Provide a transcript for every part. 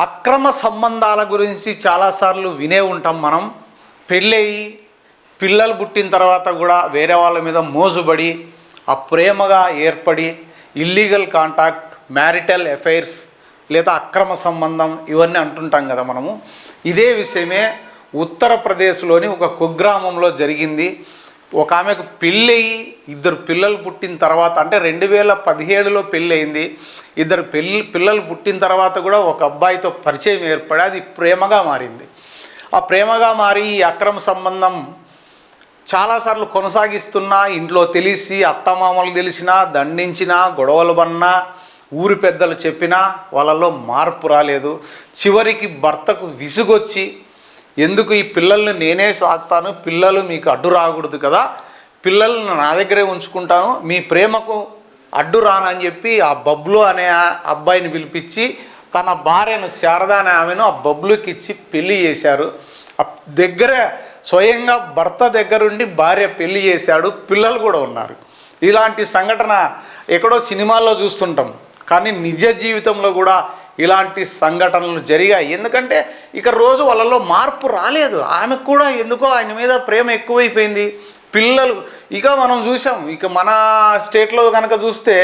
అక్రమ సంబంధాల గురించి చాలాసార్లు వినే ఉంటాం మనం. పెళ్ళయి పిల్లలు పుట్టిన తర్వాత కూడా వేరే వాళ్ళ మీద మోజుబడి ఆ ప్రేమగా ఏర్పడి ఇల్లీగల్ కాంటాక్ట్ మ్యారిటల్ అఫైర్స్ లేదా అక్రమ సంబంధం ఇవన్నీ అంటుంటాం కదా మనము. ఇదే విషయమే ఉత్తరప్రదేశ్లోని ఒక కుగ్రామంలో జరిగింది. ఒక ఆమెకు పెళ్ళయి ఇద్దరు పిల్లలు పుట్టిన తర్వాత అంటే రెండు వేల పదిహేడులో పెళ్ళయింది. ఇద్దరు పెళ్ళి పిల్లలు పుట్టిన తర్వాత కూడా ఒక అబ్బాయితో పరిచయం ఏర్పడి అది ప్రేమగా మారింది. ఆ ప్రేమగా మారి ఈ అక్రమ సంబంధం చాలాసార్లు కొనసాగిస్తున్నా ఇంట్లో తెలిసి అత్తమామలు తెలిసినా దండించినా గొడవలు పన్నా ఊరి పెద్దలు చెప్పినా వాళ్ళలో మార్పు రాలేదు. చివరికి భర్తకు విసుగొచ్చి ఎందుకు ఈ పిల్లల్ని నేనే సాగుతాను పిల్లలు మీకు అడ్డు రాకూడదు కదా? పిల్లల్ని నా దగ్గరే ఉంచుకుంటాను మీ ప్రేమకు అడ్డు రానని చెప్పి ఆ బబ్లు అనే అబ్బాయిని పిలిపించి తన భార్యను శారద అనే ఆమెను ఆ బబ్లుకి ఇచ్చి పెళ్ళి చేశారు. దగ్గరే దగ్గర స్వయంగా భర్త దగ్గరుండి భార్య పెళ్ళి చేశాడు పిల్లలు కూడా ఉన్నారు. ఇలాంటి సంఘటన ఎక్కడో సినిమాల్లో చూస్తుంటాం కానీ నిజ జీవితంలో కూడా ఇలాంటి సంఘటనలు జరిగాయి. ఎందుకంటే ఇక రోజు వాళ్ళలో మార్పు రాలేదు ఆమెకు కూడా ఎందుకో ఆయన మీద ప్రేమ ఎక్కువైపోయింది. పిల్లలు ఇక మనం చూసాం ఇక మన స్టేట్లో కనుక చూస్తే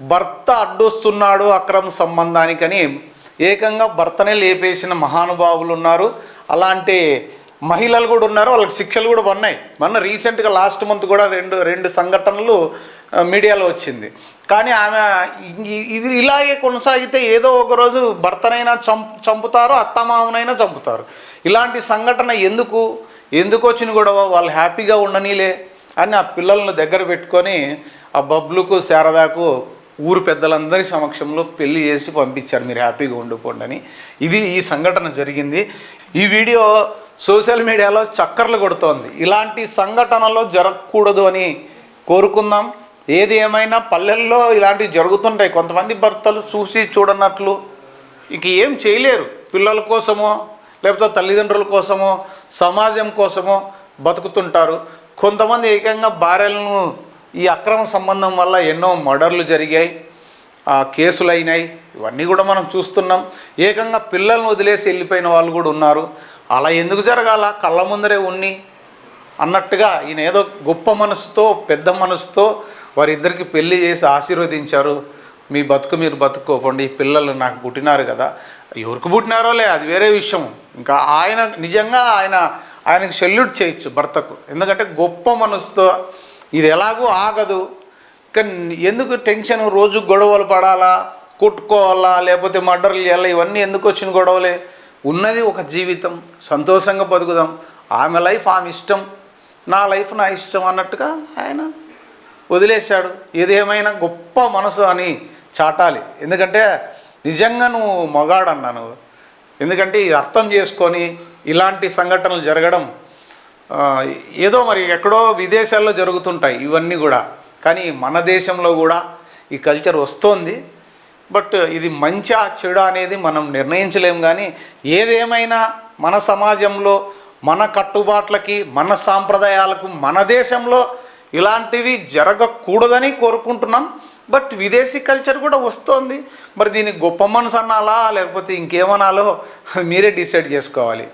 భర్త అడ్డొస్తున్నాడు అక్రమ సంబంధానికని. ఏకంగా భర్తనే లేపేసిన మహానుభావులు ఉన్నారు. అలాంటి మహిళలు కూడా ఉన్నారు. వాళ్ళకి శిక్షలు కూడా పడినాయి. మొన్న రీసెంట్గా లాస్ట్ మంత్ కూడా రెండు రెండు సంఘటనలు మీడియాలో వచ్చింది. కానీ ఆమె ఇది ఇలాగే కొనసాగితే ఏదో ఒక రోజు భర్తనైనా చంపు చంపుతారు అత్తమామనైనా చంపుతారు. ఇలాంటి సంఘటన ఎందుకు? ఎందుకు వచ్చిన గొడవ? వాళ్ళు హ్యాపీగా ఉండనీలే అని ఆ పిల్లలను దగ్గర పెట్టుకొని ఆ బబ్లుకు శారదాకు ఊరు పెద్దలందరి సమక్షంలో పెళ్ళి చేసి పంపించారు. మీరు హ్యాపీగా ఉండిపోండి అని. ఇది ఈ సంఘటన జరిగింది. ఈ వీడియో సోషల్ మీడియాలో చక్కర్లు కొడుతోంది. ఇలాంటి సంఘటనలు జరగకూడదు అని కోరుకుందాం. ఏది ఏమైనా పల్లెల్లో ఇలాంటివి జరుగుతుంటాయి. కొంతమంది భర్తలు చూసి చూడనట్లు. ఇంక ఏం చేయలేరు. పిల్లల కోసమో లేకపోతే తల్లిదండ్రుల కోసమో సమాజం కోసమో బతుకుతుంటారు. కొంతమంది ఏకంగా భార్యలను ఈ అక్రమ సంబంధం వల్ల ఎన్నో మర్డర్లు జరిగాయి. కేసులు అయినాయి ఇవన్నీ కూడా మనం చూస్తున్నాం. ఏకంగా పిల్లల్ని వదిలేసి వెళ్ళిపోయిన వాళ్ళు కూడా ఉన్నారు. అలా ఎందుకు జరగాల? కళ్ళ ముందరే ఉన్ని అన్నట్టుగా ఈయన ఏదో గొప్ప మనసుతో పెద్ద మనసుతో వారిద్దరికి పెళ్ళి చేసి ఆశీర్వదించారు. మీ బతుకు మీరు బతుక్కోకండి పిల్లలు నాకు పుట్టినారు కదా. ఎవరికి పుట్టినారో లే అది వేరే విషయం. ఇంకా ఆయన నిజంగా ఆయన ఆయనకు సెల్యూట్ చేయొచ్చు భర్తకు. ఎందుకంటే గొప్ప మనసుతో ఇది ఎలాగో ఆగదు. కానీ ఎందుకు టెన్షన్ రోజు గొడవలు పడాలా కొట్టుకోవాలా లేకపోతే మర్డర్లు చేయాలా ఇవన్నీ ఎందుకు వచ్చిన గొడవలే? ఉన్నది ఒక జీవితం సంతోషంగా బతుకుదాం. ఆమె లైఫ్ ఆమె ఇష్టం. నా లైఫ్ నా ఇష్టం అన్నట్టుగా ఆయన వదిలేశాడు. ఏదేమైనా గొప్ప మనసు అని చాటాలి. ఎందుకంటే నిజంగా నువ్వు మగాడన్నా నువ్వు. ఎందుకంటే ఇది అర్థం చేసుకొని ఇలాంటి సంఘటనలు జరగడం ఏదో మరి ఎక్కడో విదేశాల్లో జరుగుతుంటాయి ఇవన్నీ కూడా. కానీ మన దేశంలో కూడా ఈ కల్చర్ వస్తోంది. బట్ ఇది మంచా చెడు అనేది మనం నిర్ణయించలేం కానీ ఏదేమైనా మన సమాజంలో మన కట్టుబాట్లకి మన సాంప్రదాయాలకు మన దేశంలో ఇలాంటివి జరగకూడదని కోరుకుంటున్నాం. బట్ విదేశీ కల్చర్ కూడా వస్తోంది. మరి దీన్ని గొప్ప మనసు అనాలా? లేకపోతే ఇంకేమనాలో? మీరే డిసైడ్ చేసుకోవాలి.